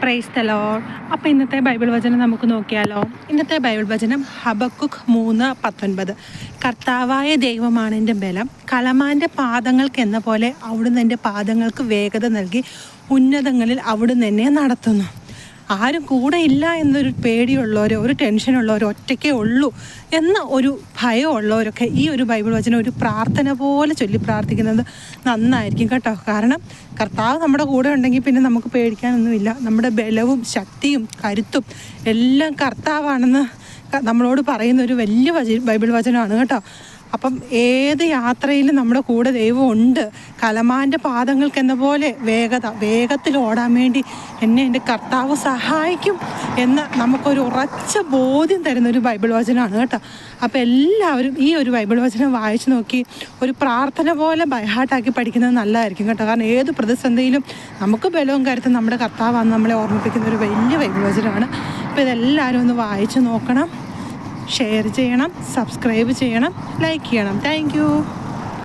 Price തലോ അപ്പോൾ ഇന്നത്തെ Bible വചനം നമുക്ക് നോക്കിയാലോ? ഇന്നത്തെ ബൈബിൾ വചനം ഹബക്കുക്ക് മൂന്ന് പത്തൊൻപത്. കർത്താവായ ദൈവമാണ് എന്റെ ബലം. കലമാന്റെ പാദങ്ങൾക്ക് എന്ന പോലെ അവിടുന്ന് എന്റെ പാദങ്ങൾക്ക് വേഗത നൽകി ഉന്നതങ്ങളിൽ അവിടുന്ന് എന്നെ നടത്തുന്നു. ആരും കൂടെ ഇല്ല എന്നൊരു പേടിയുള്ളവരോ ഒരു ടെൻഷനുള്ളവരോ ഒറ്റയ്ക്കേ ഉള്ളൂ എന്ന ഒരു ഭയമുള്ളവരൊക്കെ ഈ ഒരു ബൈബിൾ വചനം ഒരു പ്രാർത്ഥന പോലെ ചൊല്ലി പ്രാർത്ഥിക്കുന്നത് നന്നായിരിക്കും കേട്ടോ. കാരണം കർത്താവ് നമ്മുടെ കൂടെ ഉണ്ടെങ്കിൽ പിന്നെ നമുക്ക് പേടിക്കാനൊന്നുമില്ല. നമ്മുടെ ബലവും ശക്തിയും കരുത്തും എല്ലാം കർത്താവാണെന്ന് നമ്മളോട് പറയുന്ന ഒരു വലിയ വച ബൈബിൾ വചനമാണ് കേട്ടോ. അപ്പം ഏത് യാത്രയിലും നമ്മുടെ കൂടെ ദൈവം ഉണ്ട് കലമാന്റെ പാദങ്ങൾക്ക് എന്ന പോലെ വേഗത വേഗത്തിൽ ഓടാൻ വേണ്ടി എന്നെ എന്റെ കർത്താവ് സഹായിക്കും എന്ന് നമുക്കൊരു ഉറച്ച ബോധ്യം തരുന്ന ഒരു ബൈബിൾ വചനമാണ് കേട്ടോ. അപ്പോൾ എല്ലാവരും ഈ ഒരു ബൈബിൾ വചനം വായിച്ചു നോക്കി ഒരു പ്രാർത്ഥന പോലെ ബൈഹാർട്ടാക്കി പഠിക്കുന്നത് നല്ലതായിരിക്കും കേട്ടോ. കാരണം ഏത് പ്രതിസന്ധിയിലും നമുക്ക് ബലവും കരുത്തും നമ്മുടെ കർത്താവാണ് നമ്മളെ ഓർമ്മിപ്പിക്കുന്ന ഒരു വലിയ ബൈബിൾ വചനമാണ്. അപ്പോൾ ഇതെല്ലാവരും ഒന്ന് വായിച്ചു നോക്കണം ഷെയർ ചെയ്യണം സബ്സ്ക്രൈബ് ചെയ്യണം ലൈക്ക് ചെയ്യണം. താങ്ക്